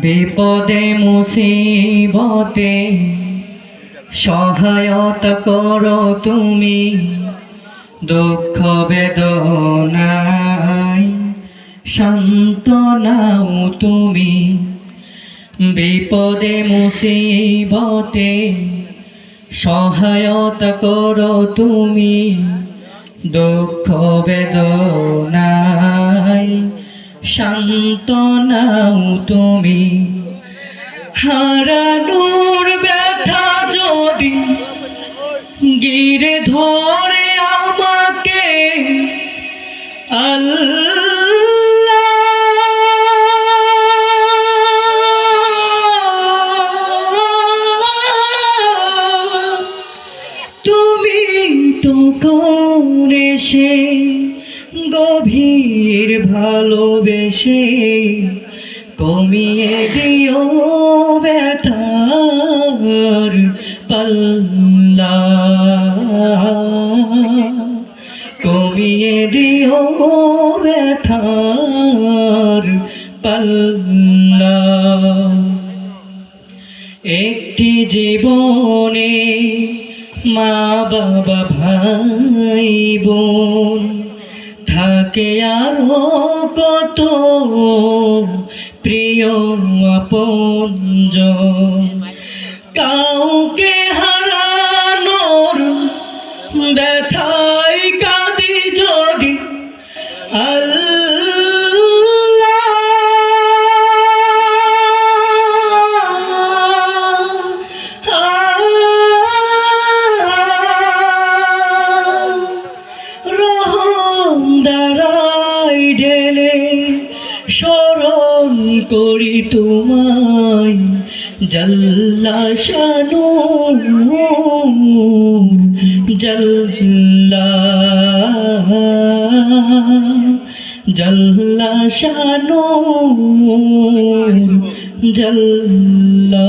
বিপদে, মুসিবতে সহায়তা করো তুমি দুঃখ বেদনায় শান্তনাও তুমি। বিপদে, মুসিবতে সহায়তা করো তুমি দুঃখ বেদনায় শান্তনাও তুমি। হারানোর ব্যথা যদি গিরে ধরে আমাকে তুমি তো করেছে গভীর ভালোবেসে কমিয়ে দিও ব্যথার পাল্লা। কমিয়ে দিও ব্যথার পাল্লা। একটি জীবনে মা বাবা ভাই থাকে আরও কত প্রিয় আপন কাউকে হারানোর স্মরণ করি তোমায় জল্লা শানু জল্লা জল্লা শানু জল্লা।